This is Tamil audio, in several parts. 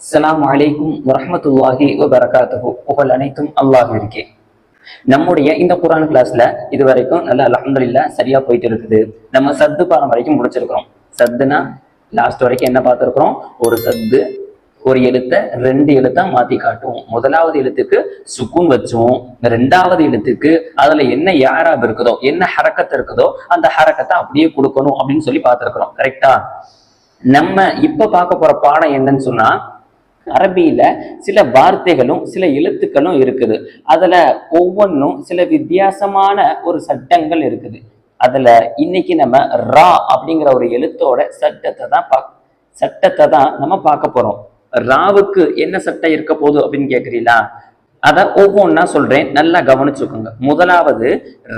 அஸ்லாம் அலைக்கும் வரமத்துல்லாஹி வபரகாத்துஹு. புகழ் அனைத்தும் அல்லாஹ்விற்கே நம்முடைய இந்த குரான் கிளாஸ்ல இது வரைக்கும் நல்ல அல்ஹம்துலில்லாஹ் சரியா போயிட்டு இருக்குது நம்ம சத்து பாடம் வரைக்கும் முடிச்சிருக்கிறோம். சத்துனா லாஸ்ட் வரைக்கும் என்ன பார்த்திருக்கிறோம்? ஒரு சத்து ஒரு எழுத்தை ரெண்டு எழுத்தா மாத்தி காட்டும் முதலாவது எழுத்துக்கு சுக்குன் வச்சோம் ரெண்டாவது எழுத்துக்கு அதுல என்ன யாராப் இருக்குதோ என்ன ஹரக்கத்து இருக்குதோ அந்த ஹரக்கத்தை அப்படியே கொடுக்கணும் அப்படின்னு சொல்லி பார்த்திருக்கிறோம். கரெக்டா நம்ம இப்ப பார்க்க போற பாடம் என்னன்னு சொன்னா அரபியில் சில வார்த்தைகளும் சில எழுத்துக்களும் இருக்குது. அதில் ஒவ்வொன்றும் சில வித்தியாசமான ஒரு சட்டங்கள் இருக்குது. அதில் இன்னைக்கு நம்ம ரா அப்படிங்கிற ஒரு எழுத்தோட சட்டத்தை தான் பா சட்டத்தை தான் நம்ம பார்க்க போகிறோம் ராவுக்கு என்ன சட்டம் இருக்க போகுது அப்படின்னு கேட்குறீங்களா அதை ஒவ்வொன்றா சொல்கிறேன் நல்லா கவனிச்சுக்கோங்க. முதலாவது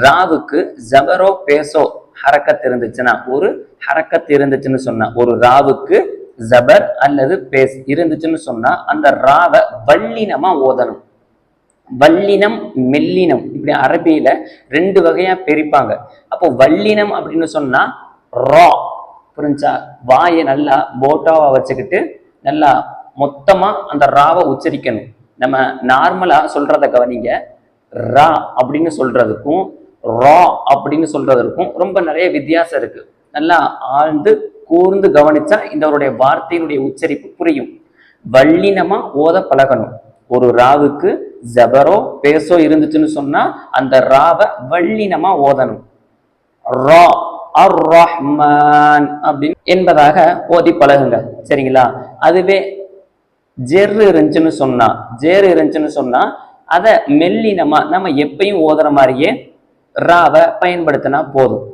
ராவுக்கு ஜபரோ பேசோ ஹரக்கத் இருந்துச்சுன்னா ஒரு ஹரக்கத் இருந்துச்சுன்னு சொன்னா ஒரு ராவுக்கு ஜபர் அல்லது பேஸ் இருந்துச்சுன்னு சொன்னா அந்த ராவை வல்லினமா ஓதணும். வல்லினம் மெல்லினம் இப்படி அரபியில ரெண்டு வகையா பிரிப்பாங்க. அப்போ வல்லினம் அப்படின்னு சொன்னா ரா புரிஞ்சா? வாயை நல்லா போட்டாவா வச்சுக்கிட்டு நல்லா மொத்தமா அந்த ராவை உச்சரிக்கணும். நம்ம நார்மலா சொல்றத கவனிங்க. ரா அப்படின்னு சொல்றதுக்கும் ரா அப்படின்னு சொல்றதுக்கும் ரொம்ப நிறைய வித்தியாசம் இருக்கு. நல்லா ஆழ்ந்து கூர்ந்து கவனிச்சா இந்தவருடைய வார்த்தையினுடைய உச்சரிப்பு புரியும். வல்லினமா ஓத பழகணும். ஒரு ராவுக்கு ஜபரோ பேசோ இருந்துச்சுன்னு சொன்னா அந்த ராவை வல்லினமா ஓதணும். ரா அர் ரஹ்மான் அப்படின்னு என்பதாக ஓதி பழகுங்க. சரிங்களா? அதுவே ஜெர் இருந்துச்சுன்னு சொன்னா ஜேர் இருந்துச்சுன்னு சொன்னா அதை மெல்லினமா நம்ம எப்பயும் ஓதுற மாதிரியே ராவை பயன்படுத்தினா போதும்.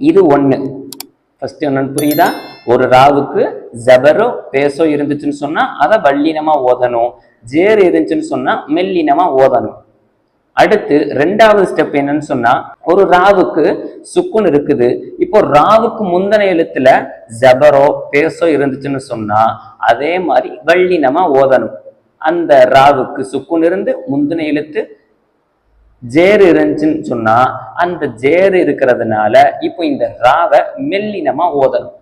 இது ஒன்று ஃபர்ஸ்ட் என்னன்னு புரியுதா? ஒரு ராவுக்கு ஜபரோ பேசோ இருந்துச்சுன்னு சொன்னா அதை வல்லினமா ஓதணும். ஜேர் இருந்துச்சுன்னு சொன்னா மெல்லினமா ஓதணும். அடுத்து ரெண்டாவது ஸ்டெப் என்னன்னு சொன்னா ஒரு ராவுக்கு சுக்குன் இருக்குது. இப்போ ராவுக்கு முந்தின எழுத்துல ஜபரோ பேசோ இருந்துச்சுன்னு சொன்னா அதே மாதிரி வள்ளினமாக ஓதணும். அந்த ராவுக்கு சுக்குன் இருந்து முந்தின எழுத்து ஜேர் இருந்துச்சுன்னு சொன்னா அந்த ஜேர் இருக்கிறதுனால இப்போ இந்த ராவை மெல்லினமா ஓதணும்.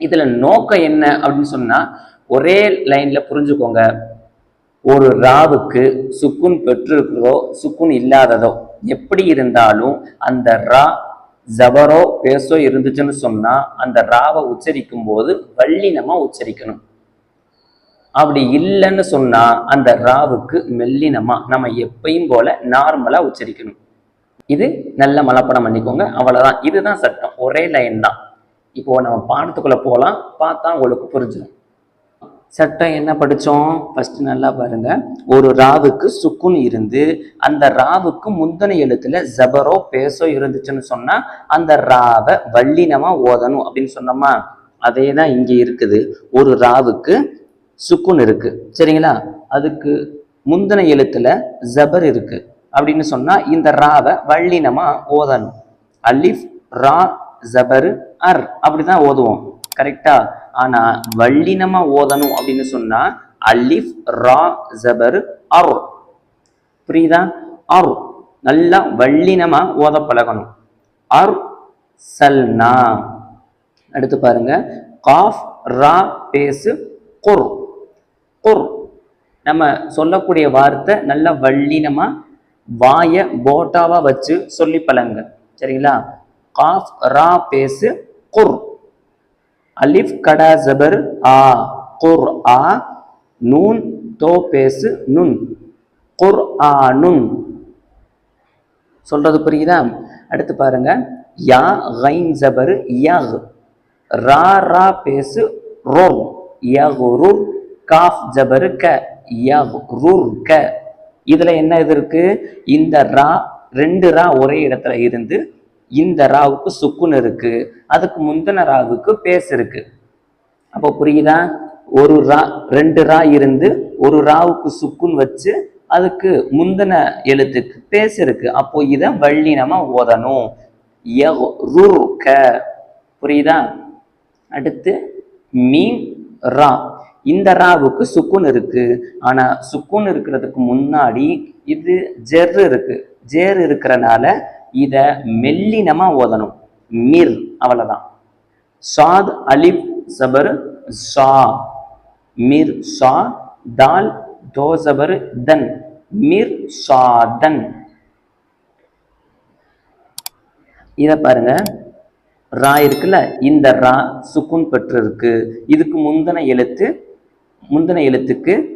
இதுல நோக்கம் என்ன அப்படின்னு சொன்னா ஒரே லைன்ல புரிஞ்சுக்கோங்க. ஒரு ராவுக்கு சுக்குன் பெற்றிருக்கிறதோ சுக்குன் இல்லாததோ எப்படி இருந்தாலும் அந்த ரா ஜபரோ பேசோ இருந்துச்சுன்னு சொன்னா அந்த ராவை உச்சரிக்கும் போது வள்ளினமா உச்சரிக்கணும். அப்படி இல்லைன்னு சொன்னா அந்த ராவுக்கு மெல்லினமா நம்ம எப்பயும் போல நார்மலா உச்சரிக்கணும். இது நல்ல மலப்படம் பண்ணிக்கோங்க. அவ்வளவுதான். இதுதான் சட்டம். ஒரே லைன் தான். இப்போ நம்ம பாடத்துக்குள்ள போகலாம் பார்த்தா உங்களுக்கு புரிஞ்சிடும் சட்டம் என்ன படித்தோம் ஃபர்ஸ்ட் நல்லா பாருங்க. ஒரு ராவுக்கு சுக்குன் இருந்து அந்த ராவுக்கு முந்தின எழுத்துல ஜபரோ பேசோ இருந்துச்சுன்னு சொன்னா அந்த ராவை வல்லினமா ஓதணும் அப்படின்னு சொன்னோமா? அதே தான் இங்கே இருக்குது. ஒரு ராவுக்கு சுக்குன் இருக்கு. சரிங்களா? அதுக்கு முந்தின எழுத்துல ஜபர் இருக்கு. அப்படின்னு சொன்னா இந்த ராவை வள்ளினமாக ஓதணும். அலிஃப் ரா ஜபர் அர். அப்படிதான் ஓதுவோம். கரெக்டா? ஆனா வள்ளினமாக ஓதணும் அப்படின்னு சொன்னா அலிஃப் ரா ஜபர் அர். புரியுதா? அர். நல்லா வள்ளினமாக ஓத பழகணும். அர் சல்னா அடுத்து பாருங்க. காஃப் ரா பேசு குர். குர். நம்ம சொல்லக்கூடிய வார்த்தை நல்ல வள்ளினமா வாய போட்டாவா வச்சு சொல்லி பழங்க சரிங்களா? காஃப் ரா பேசு குர். அலிஃப் கடா ஜபர் ஆ. குர் ஆ. நூன் தோ பேசு நுன். குர் ஆ நுன். சொல்றது புரியுதா? அடுத்து பாருங்க. யா ஹைன் ஜபர் யக் ரா ரா பேசு ரோர். யக் ருர் காஃப் ஜபர் க யக் க. இதுல என்ன இது இருக்கு? இந்த ரா ரெண்டு ரா ஒரே இடத்துல இருந்து இந்த ராவுக்கு சுக்குன் இருக்கு. அதுக்கு முந்தின ராவுக்கு பேஸ் இருக்கு. அப்போ புரியுதா? ஒரு ரா ரெண்டு ரா இருந்து ஒரு ராவுக்கு சுக்குன் வச்சு அதுக்கு முந்தின எழுத்துக்கு பேஸ் இருக்கு. அப்போ இதை வள்ளினமா ஓதணும். க. புரியுதா? அடுத்து மீம் ரா. இந்த ராவுக்கு சுக்குன் இருக்கு. ஆனா சுக்குன் இருக்கிறதுக்கு முன்னாடி இது ஜெர் இருக்கு. ஜேர் இருக்கிறனால இத மெல்லினமா ஓதணும். மிர் அவ்வளவுதான். சாத் அலிப் சபர் சா. மிர் சா தால் தோசபர் தன். மிர் சாதன் இத பாருங்க. ரா இருக்குல்ல? இந்த ரா சுக்குன் பெற்று இருக்கு இதுக்கு முந்தின எழுத்து முந்தின எழுத்துக்கு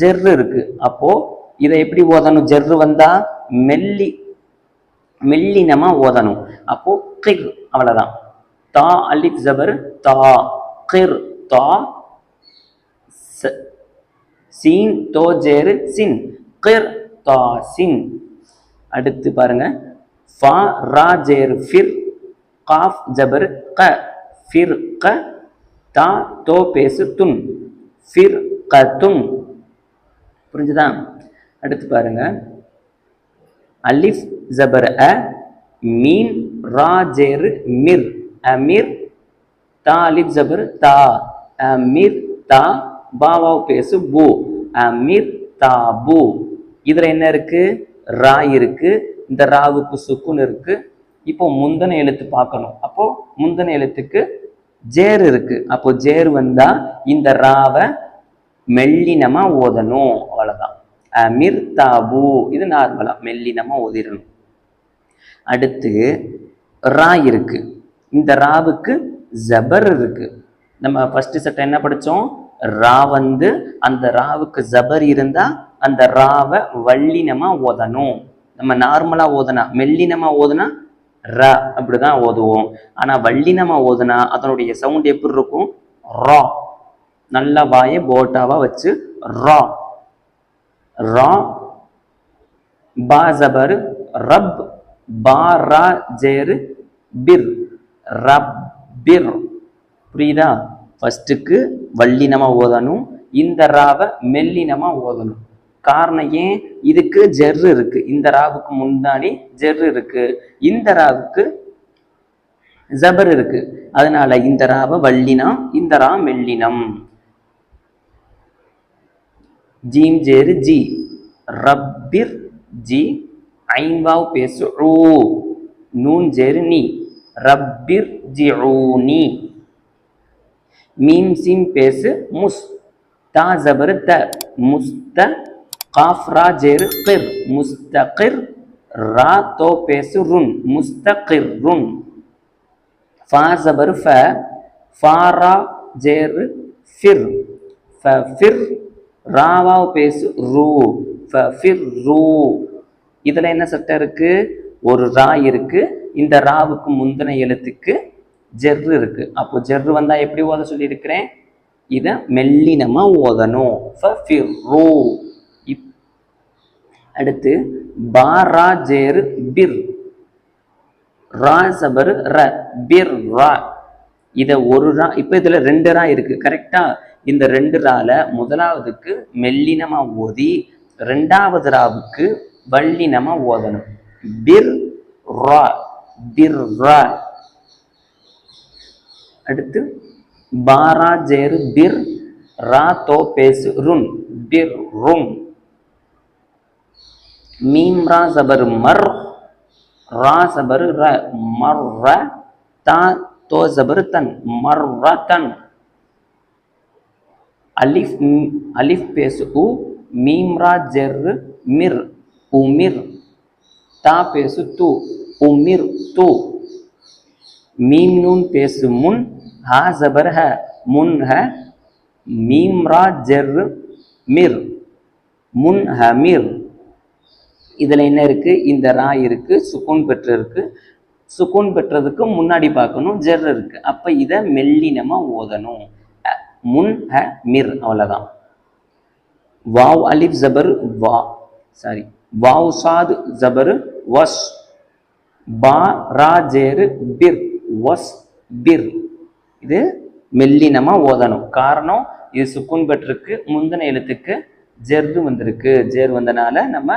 ஜெர்ரு இருக்கு. அப்போ இதை எப்படி ஓதணும்? ஜெர்ரு வந்தா மெல்லி மெல்லினமா ஓதணும். அப்போ கிர் அவ்வளவுதான். தா அலிப் ஜபர் தா. கிர் தா ச- சீன் தோ ஜேரு சின். கிர் தா சின். அடுத்து பாருங்க. ஃபா ரா ஜேர் ஃபிர் காஃப் ஜபர் க. ஃபிர் க தா தோ பேசு துன். ஃபிர் கத்தும் புரிஞ்சுதா? அடுத்து பாருங்க. அலிஃப் ஜபர் அ மீன் ரா ஜேரு மிர். அமிர் தா அலிஃப் ஜபர் தா. அமிர் தா பாவாவ் பேசு பூ. அமிர் தா பூ. இதில் என்ன இருக்கு? ரா இருக்கு. இந்த ராவுக்கு சுக்குன்னு இருக்கு. இப்போ முந்தன எழுத்து பார்க்கணும். அப்போ முந்தன எழுத்துக்கு ஜேர் இருக்கு. அப்போ ஜேர் வந்தா இந்த ராவை மெல்லினமா ஓதணும். அவ்வளவுதான். மிர்தாபு இது நார்மலா மெல்லினமா ஓதிடணும் அடுத்து ரா இருக்கு. இந்த ராவுக்கு ஜபர் இருக்கு. நம்ம ஃபர்ஸ்ட் செட் என்ன படித்தோம் ரா வந்து அந்த ராவுக்கு ஜபர் இருந்தா அந்த ராவை வல்லினமா ஓதணும். நம்ம நார்மலா ஓதுனா மெல்லினமா ஓதுனா ர அப்படிதான் ஓதுவோம். ஆனா வள்ளினமா ஓதுனா அதனுடைய சவுண்ட் எப்படி இருக்கும்? ரா. நல்ல வாயை போட்டாவா வச்சு ரா. ரா. பா ஜபர் ரப் பா ரா ஜேரு பிர். ரப்பிர். புரியுதா? ஃபர்ஸ்ட்டுக்கு வள்ளினமா ஓதணும். இந்த ராவை மெல்லினமா ஓதணும். காரணம் ஏன்? இதுக்கு ஜெர்ரு இருக்கு. இந்த ராவுக்கு முன்னாடி ஜெர்ரு இருக்கு. இந்த ராவுக்கு ஜபர் இருக்கு. அதனால இந்த ராவை வள்ளினம் இந்த ரா மெல்லினம். ஜீம் ஜேரு ஜி. ரப்பிர் ஜி. ஐம்பாவ் பேசு ரூ நூன் ஜேரு நீ. ரப்பிர் ஜி நீ. மீம் சிம் பேசு முஸ். தா ஜபர் த. முஸ்த காஃப்ரா ஜெரு கிர் முஸ்தகிர் ரா தோ பேசு ருன் முஸ்தகிர் ருன் ஃபா ஜபர் ஃப ஃபாரா ஜேரு ஃபிர் ஃப ஃபிர் ராவாவ் பேசு ரூ ஃப ஃபிர் ரூ இதில் என்ன சட்டம் இருக்குது ஒரு ரா இருக்கு. இந்த ராவுக்கு முந்தின எழுத்துக்கு ஜெர்ரு இருக்குது அப்போ ஜெர்ரு வந்தால் எப்படி ஓத சொல்லியிருக்கிறேன்? இதை மெல்லினமாக ஓதணும். ஃப ஃபிர் ரூ அடுத்து பாரா ஜேரு பிர். ரா சபர் ர பிர் ரா. இதை ஒரு ரா இப்போ இதில் ரெண்டு ரா இருக்குது கரெக்டாக இந்த ரெண்டு ரால முதலாவதுக்கு மெல்லினமாக ஓதி ரெண்டாவது ராவுக்கு வல்லினமாக ஓதணும். பிர் ரா பிர் ரா. அடுத்து பாரா ஜேரு பிர் ரா தோ பேசு ருன் பிர் ருன். மீம் ரா சபர் மர் ரா சபர் ர மர் ர தா தோ சபர் தன் மர் ர தன். அலிஃப் அலிஃப் பேசு உ மீம் ரா ஜெர் மிர் உமிர். தா பேசு து உமிர் து. மீம் நூன் பேசு முன் ஹா ஜபர் ஹ முன் ஹ மீம் ரா ஜெர் மிர் முன் ஹ மிர். இதில் என்ன இருக்குது இந்த ரா இருக்குது சுக்கூன் பெற்று இருக்கு சுக்கூன் பெற்றதுக்கு முன்னாடி பார்க்கணும் ஜெர் இருக்குது அப்போ இதை மெல்லினமாக ஓதணும். முன் ஹ மிர் அவ்வளோதான் வாவ் அலிப் ஜபர் வா சாரி. வாவ் சாத் ஜபர் வஸ். பா ரா ஜேரு பிர் வஸ் பிர். இது மெல்லினமாக ஓதணும். காரணம் இது சுக்குன் பெற்றிருக்கு முந்தின எழுத்துக்கு ஜெர்து வந்திருக்கு. ஜேர் வந்தனால நம்ம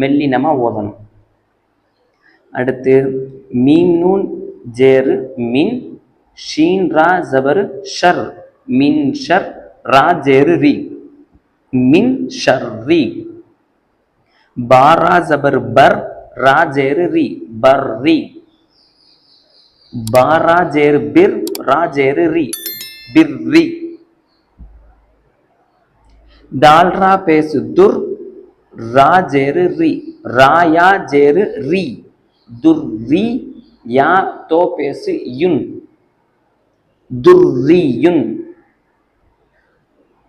மெல்லினமா ஓதணும். அடுத்து மீம் நூன் ஜேரு மின் ஷீன் ரா ஜபர் ஷர். மின் ஷர் ரா ஜேரு ரி. மின் ஷர்ரி பாரா ஜபர் பர் ரா ஜேரு ரி. பர் ரி. பாரா ஜேரு பிர் ரா ஜேரு ரி. பிர் ரி. தால்ரா பேசு துர் ரா ஜேரு ரி. ராயா ஜேரு ரி. துர் ரி யா தோ பேசு யுன். துர்ரியுன்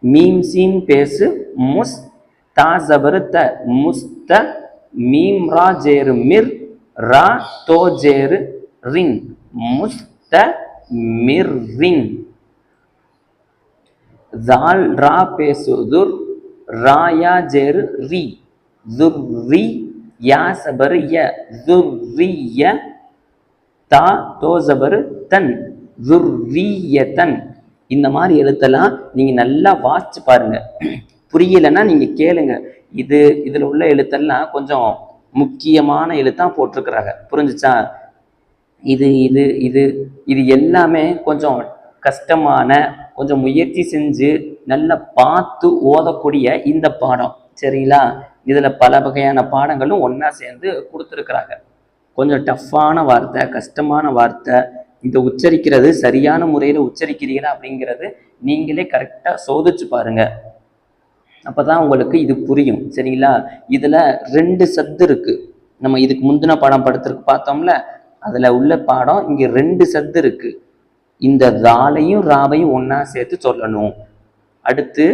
மீம் சீம் பேசு முஸ். தா ஜபரு த முஸ்த மீம் ரா ஜேரு மிர். ரா தோ ஜேரு ரின். முஸ்த மிர் ரின். ஜால் ரா பேசு துர் ராயா ஜெரு ரி ஜுர்ரி யா சபரு ய ஜுர்ரி ய தா தோ தன் துர்ரியதன் இந்த மாதிரி எழுத்தெல்லாம் நீங்கள் நல்லா வாசிச்சு பாருங்க. புரியலைன்னா நீங்கள் கேளுங்க. இது இதில் உள்ள எழுத்தெல்லாம் கொஞ்சம் முக்கியமான எழுத்தாக போட்டிருக்கிறாங்க. புரிஞ்சிச்சா? இது இது இது இது எல்லாமே கொஞ்சம் கஷ்டமான கொஞ்சம் முயற்சி செஞ்சு நல்லா பார்த்து ஓதக்கூடிய இந்த பாடம். சரிங்களா? இதில் பல வகையான பாடங்களும் ஒன்றா சேர்ந்து கொடுத்துருக்குறாங்க. கொஞ்சம் டஃப்பான வார்த்தை கஷ்டமான வார்த்தை. இதை உச்சரிக்கிறது சரியான முறையில் உச்சரிக்கிறீங்களா அப்படிங்கிறது நீங்களே கரெக்டாக சோதிச்சு அப்போ தான் உங்களுக்கு இது புரியும். சரிங்களா? இதில் ரெண்டு சத்து இருக்குது நம்ம இதுக்கு முந்தின பாடம் படுத்துருக்கு பார்த்தோம்ல அதில் உள்ள பாடம் இங்கே ரெண்டு சத்து இருக்குது இந்த தாலையும் ராவையும் ஒன்றா சேர்த்து சொல்லணும். அடுத்து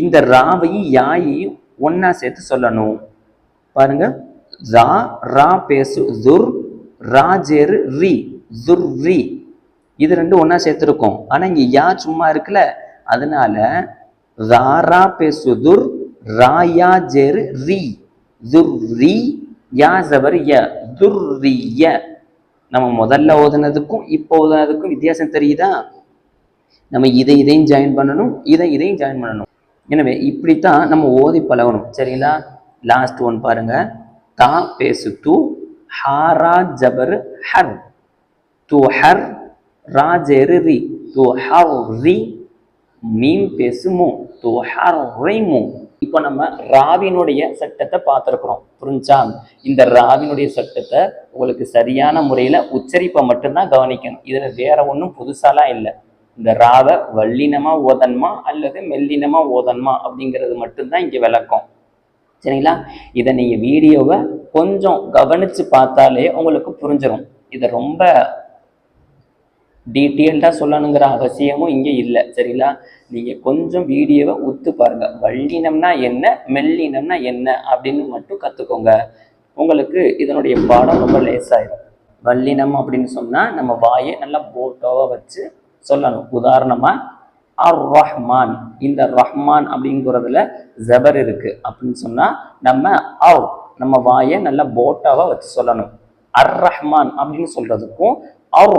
இந்த ராவையும் யாயையும் ஒன்னா சேர்த்து சொல்லணும். பாருங்க. ரா ரா பேசு துர் ராஜேரு ரி துர்ரி இது ரெண்டும் ஒன்னா சேர்த்துருக்கோம். ஆனா இங்க யா சும்மா இருக்குல்ல. அதனால ராரா பேசுதுர் ராயா ஜேரு ரி துர்ரி யா ஜபர் ய. துர்ரிய நம்ம முதல்ல ஓதுனதுக்கும் இப்போ ஓதுனதுக்கும் வித்தியாசம் தெரியுதா? நம்ம இதை இதையும் ஜாயின் பண்ணணும் இதை இதையும் ஜாயின் பண்ணணும். எனவே இப்படித்தான் நம்ம ஓதி பழகணும். சரிங்களா? லாஸ்ட் ஒன் பாருங்க. தா பேசு து ஹாரா ஜபர் ஹர். து ஹர் ராஜெரு ரி. து ஹர் ரி மீம் பேசு மு. து ஹர் ரி மு. இப்போ நம்ம ராவினுடைய சட்டத்தை பார்த்துருக்குறோம். புரிஞ்சா? இந்த ராவினுடைய சட்டத்தை உங்களுக்கு சரியான முறையில் உச்சரிப்பை மட்டும்தான் கவனிக்கணும். இதில் வேற ஒன்றும் புதுசாலாம் இல்லை. இந்த ராவை வல்லினமா ஓதன்மா அல்லது மெல்லினமா ஓதன்மா அப்படிங்கிறது மட்டும்தான் இங்கே விளக்கம். சரிங்களா? இதை நீங்கள் வீடியோவை கொஞ்சம் கவனித்து பார்த்தாலே உங்களுக்கு புரிஞ்சிடும் இதை ரொம்ப டீட்டெயில்டாக சொல்லணுங்கிற அவசியமும் இங்கே இல்லை. சரிங்களா? நீங்கள் கொஞ்சம் வீடியோவை உத்து பாருங்கள் வல்லினம்னா என்ன? மெல்லினம்னா என்ன? அப்படின்னு மட்டும் கற்றுக்கோங்க உங்களுக்கு இதனுடைய பாடம் ரொம்ப லேஸாயிடும் வல்லினம் அப்படின்னு சொன்னால் நம்ம வாயை நல்லா போட்டோவாக வச்சு சொல்லணும். உதாரணமாக அர் ரஹ்மான் இந்த ரஹ்மான் அப்படிங்கிறதுல ஜபர் இருக்கு அப்படின்னு சொன்னா நம்ம அவ் நம்ம வாயை நல்லா போட்டாவா வச்சு சொல்லணும். அர் ரஹ்மான் அப்படின்னு சொல்றதுக்கும் அர்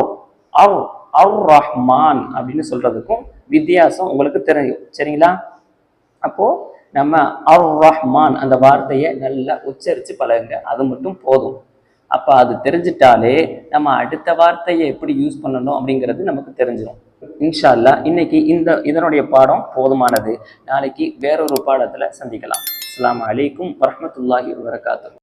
அவர் அர் ரஹ்மான் அப்படின்னு சொல்றதுக்கும் வித்தியாசம் உங்களுக்கு தெரியும். சரிங்களா? அப்போ நம்ம அர் ரஹ்மான் அந்த வார்த்தையை நல்லா உச்சரித்து பழகுங்க. அது மட்டும் போதும். அப்போ அது தெரிஞ்சிட்டாலே நம்ம அடுத்த வார்த்தையை எப்படி யூஸ் பண்ணணும் அப்படிங்கிறது நமக்கு தெரிஞ்சிடும் இன்ஷா இன்னைக்கு இந்த இதனுடைய பாடம் போதுமானது. நாளைக்கு வேறொரு பாடத்தில் சந்திக்கலாம். அஸ்லாம் அலைக்கும் வரமத்துல்லாஹி வரகாத்து